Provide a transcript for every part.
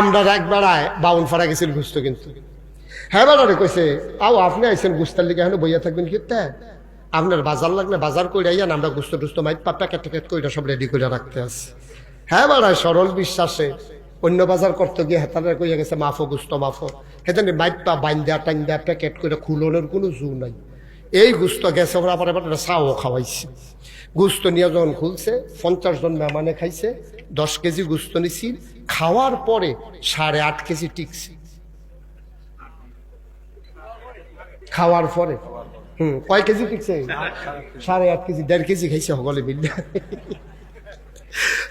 আমরা এক বেড়ায়, বাউন ফাড়া গেছিল গুস্ত কিন্তু। হ্যাঁ বেড়ারে কইছে, আও, আপনি আইসেন গুস্তার লিগে, এখন বইয়া থাকবেন কি? আপনার বাজার লাগলে বাজার করে আইয়ান, আমরা গুস্ত টুস্ত মাইট পা প্যাকেট ট্যাকেট করে সব রেডি করে রাখতে আছি। হ্যাঁ বেড়ায় সরল বিশ্বাসে অন্য বাজার করতে গিয়ে হেতারে কইয়া গেছে মাফো গুস্ত মাফো হেতানি মাইট পা বাইন্দা, টাইন্দা, প্যাকেট করে খুলনের কোনো জু নাই। এই গুস্ত গেছে, ওরা পরে পরে চাও খাওয়াইছে। গুস্ত নিয়ে যখন খুলছে, পঞ্চাশ জন মেহমানে খাইছে, দশ কেজি গুস্ত নিছি খাওয়ার পরে সাড়ে আট কেজি টিকছে। খাওয়ার পরে। হুম, কয় কেজি টিকছে? সাড়ে আট কেজি, দেড় কেজি খাইছে সকলে মিলে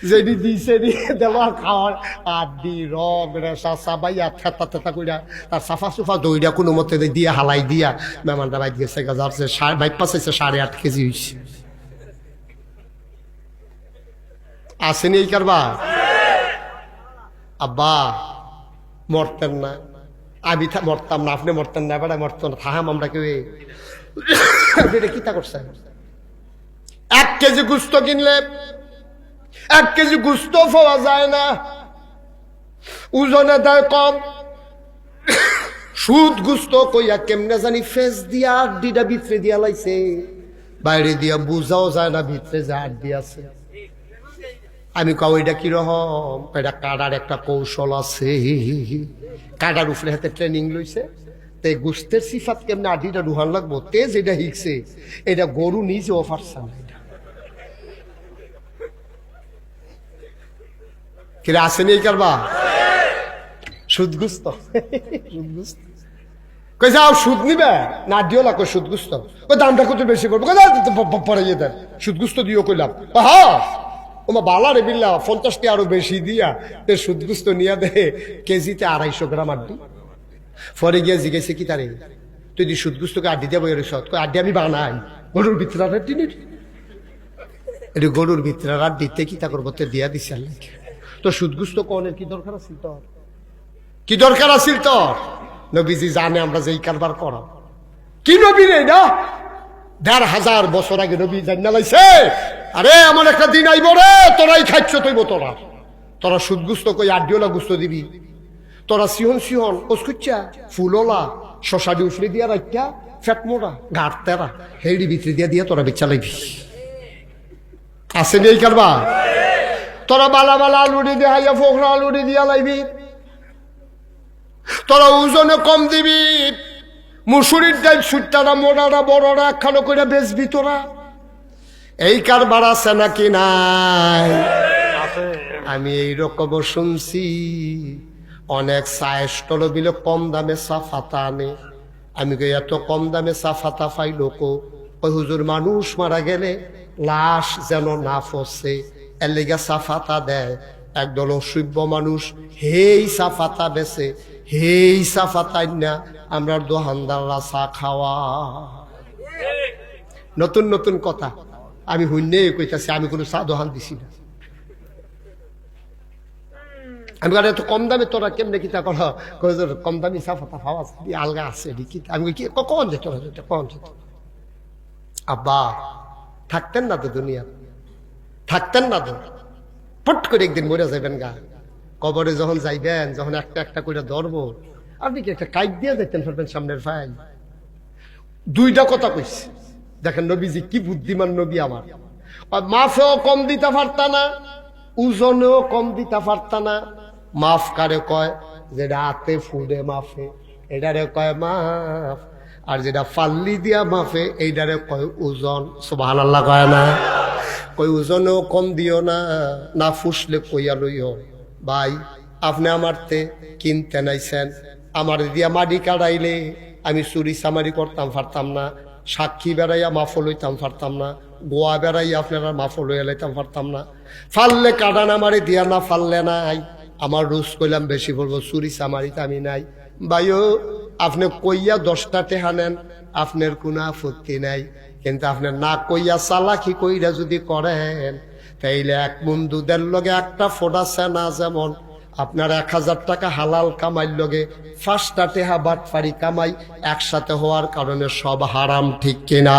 যেদি দিছে, দি দেওয়ার খাওয়ার আড্ডি রগ রেসা সাবাইয়া থেতা থেতা কইরা, তার সাফা সুফা দইরা কোনো মতে দিয়া, হালাই দিয়া মেহমানটা বাইক গেছে গাজারছে বাইক পাশাইছে সাড়ে আট কেজি হইছে আসেনি এই কারবা আব্বা, মরতেন না। আমি মরতাম না, আপনি মরতেন না, এবারে মরতেন না, থাহাম আমরা কেউ। আপনি এটা কিতা করছেন? এক কেজি গুস্ত কিনলে, এক কেজি গুস্ত পাওয়া যায় না। ওজনে দেয় কম। সুদ গুস্ত কইয়া কেমনে জানি ফেস দিয়া আড্ডিটা ভিতরে দিয়া লাইছে। বাইরে দিয়া বুঝাও যায় না, ভিতরে যে আড্ডি আছে। আমি কাউ এটা কীরকম এটা কাটার একটা কৌশল আছে। কাটার উপরে হাতে ট্রেনিং লইছে। তে গুস্তের সিফাত কেমনে আডিটা রুহান লাগবো? তে যেটা শিখছে, এটা গরু নিজে অফার চান কিরে আসেনি এই কারবা? সুদগুস্ত সুদগুস্ত কই যাও, সুদ নিবে? না, দিও লাগো সুদগুস্ত ওই দামটা কত বেশি পড়বে কই পরে দেন। সুদগুস্ত দিও, কইলাম। হ্যাঁ ওমা বালা রে বিল্লা, পঞ্চাশটি আরও বেশি দিয়া তে সুদগুস্ত নিয়া দে, কেজিতে আড়াইশো গ্রাম আড্ডি। পরে গিয়ে জিজ্ঞেসে কি তারে? তুই দি সুদগুস্তকে আড্ডি দেবো, এর সৎ আড্ডি আমি বানাই। গরুর ভিতরে আড্ডি নিবি এটা গরুর ভিতরে আড্ডিতে কি তা করব দিয়া দিছে আল্লাহ তো সুদগুস্ত কনের কি দরকার আছে তোর? কি দরকার আছিল তোর? নবীজি জানে আমরা যে এই কারবার করা। কি নবী রে না? দেড় হাজার বছর আগে নবী জান্না লাইছে আরে, আমার একটা দিন আইব রে, তোরাই খাচ্ছ তৈব তোরা। তোরা সুদগুস্ত কই আড্ডিওলা গুস্ত দিবি? তোরা সিহন সিহন ওসকুচ্চা ফুলোলা শশাডি উফরে দিয়া রাখা ফ্যাট মোড়া গাড় তেরা হেড়ি ভিতরে দিয়া দিয়া তোরা বেচা লাইবি। আসেনি এই কারবা? তোরা বালা বালা আলুড়ি দিয়ে, হাইয়া ফোকরা আলুড়ি দিয়া লাইবি। তোরা ওজনে কম দিবি। মুসুরির ডাল সুট্টারা মোড়ারা বড়রা একখানো করে বেচবি তোরা। এই কারবার আছে নাকি নাই? আমি এই রকম শুনছি, অনেক সায়স্টল বিলে কম দামে সাফাতা আনে। আমি কই, এত কম দামে সাফাতা পাই লোক ওই হুজুর, মানুষ মারা গেলে লাশ যেন না ফসে, এর লেগে সাফাতা দেয়। একদল অসভ্য মানুষ হেই সাফাতা বেছে হেই সাফাতাই না আমরা দোহানদাররা চা খাওয়া। নতুন নতুন কথা। আমি হুন্যে কইতাছি, আমি কোনো চা দিছি না। আমি কারণ এত কম দামে তোরা কেমনে কিতা কর? কম দামি সাফাতা খাওয়া আলগা আছে আমি কি কখন যে যেটা কখন যেত আব্বা, থাকতেন না তো দুনিয়া থাকতেন না তো। পট করে একদিন মরে যাবেন গা। কবরে যখন যাইবেন, যখন একটা একটা করে ধরবো, আপনি কি একটা কাইট দিয়ে দেখতেন পারবেন সামনের ফাইল? দুইটা কথা কইছে। দেখেন নবীজি, কি বুদ্ধিমান নবী আমার। মাফেও কম দিতে পারতা না ওজনেও কম দিতে পারতা না। মাফ কারে কয়? যেটা হাতে ফুডে মাফে, এটারে কয় মাফ। আর যেটা ফাল্লি দিয়া মাফে, এইটারে কয় ওজন সুবাহ আল্লাহ কয় না? কই ওজনেও কম দিও না না ফুসলে কইয়া লইও। ভাই, আপনি আমার তে কিনতে নাইছেন, আমার দিয়া মাটি কাটাইলে আমি চুরি চামারি করতাম পারতাম না। সাক্ষী বেড়াইয়া মাফ লইতাম পারতাম না, গোয়া বেড়াইয়া আপনারা মাফ লইয়া লাইতাম পারতাম না। ফাললে কাটান আমারে দিয়া না ফাললে নাই। আমার রুজ কইলাম, বেশি বলব, চুরি চামারিতে আমি নাই। ভাইও, আপনি কইয়া দশটা টেহা নেন, আপনার কোনো আপত্তি নাই। কিন্তু আপনার না কইয়া চালাকি কইরা যদি করেন, তাইলে এক বন্ধুদের লগে একটা ফোটাছে না যেমন আপনার এক হাজার টাকা হালাল কামাইল লগে ফার্স্টটা টেহা বাটফারি কামাই একসাথে হওয়ার কারণে সব হারাম, ঠিক কিনা?